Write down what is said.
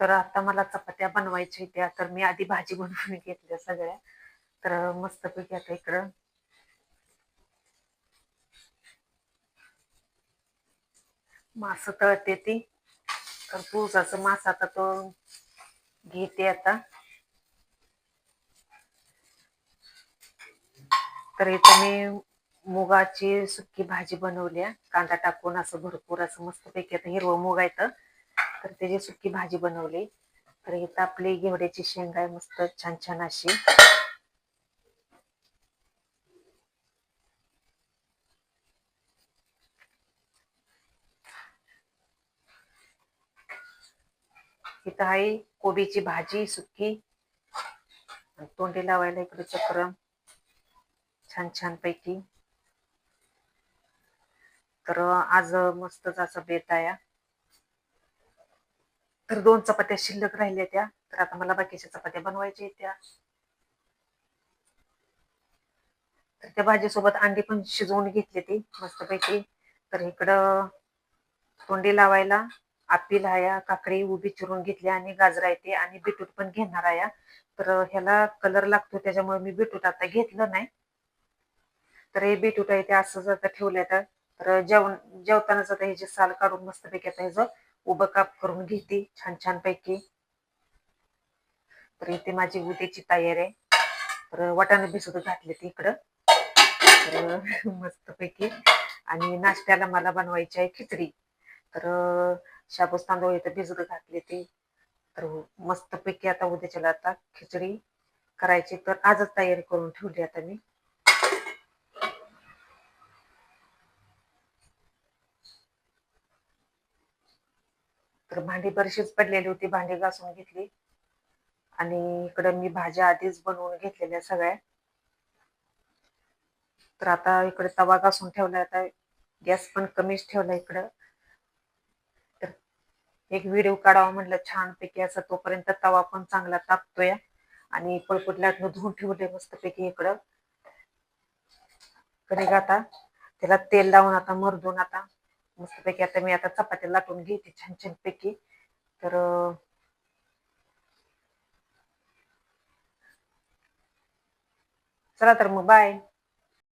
तर आता मला चपात्या बनवायच्या होत्या तर मी आधी भाजी बनवून घेतल्या सगळ्या. तर मस्तपैकी आता इकडं मास तळते ती. तर पुसाचं मास आता तो घेते आता. तर इथं मी मुगाची सुकी भाजी बनवली कांदा टाकून असं भरपूर असं मस्तपैकी आता हिरवं मुग आहे तर त्याची सुकी भाजी बनवली. तर इथं आपली घेवड्याची शेंगा आहे मस्त छान छान अशी. इथं आहे कोबीची भाजी सुकी. तोंडी लावायला इकडे चक्र छान छान पैकी. तर आज मस्तच असं बेताया. तर दोन चपात्या शिल्लक राहिल्या त्या. तर आता मला बाकीच्या चपात्या बनवायच्या त्या. तर त्या भाजीसोबत अंडी पण शिजवून घेतली ती मस्तपैकी. तर इकडं तोंडी लावायला आपिल हाया काकडी उभी चिरून घेतली आणि गाजरा येते आणि बीटूट पण घेणार आहे. तर ह्याला कलर लागतो त्याच्यामुळे मी बीटूट आता घेतलं नाही. तर हे बीटूट आहे ते असं आता ठेवलं तर जेवण जेवतानाच आता ह्याची साल काढून मस्तपैकी आता ह्याचं उभं काप करून घेते छान छान पैकी तर इथे माझी उद्याची तयारी आहे. तर वाटाणे भिजत घातले ती इकडं. तर मस्तपैकी. आणि नाश्त्याला मला बनवायची आहे खिचडी. तर शाबूस तांदूळ इथं भिजत घातले ते. तर मस्तपैकी आता उद्याच्याला आता खिचडी करायची. तर आजच तयारी करून ठेवली आता मी. तर भांडी बरीचशीच पडलेली होती भांडी घासून घेतली. आणि इकडं मी भाज्या आधीच बनवून घेतलेल्या सगळ्या. तर आता इकडे तवा घासून ठेवला आता गॅस पण कमीच ठेवला इकडं. तर एक व्हिडिओ काढावा म्हटलं छानपैकी असं तोपर्यंत तवा पण चांगला तापतोय. आणि पळपुटल्यात धुवून ठेवले मस्तपैकी इकडं. कडे आता? त्याला तेल लावून आता मरदून आता. मस्तपैकी आता मी आता चपात्या लाटून घेते छान छान पैकी तर चला तर मग बाय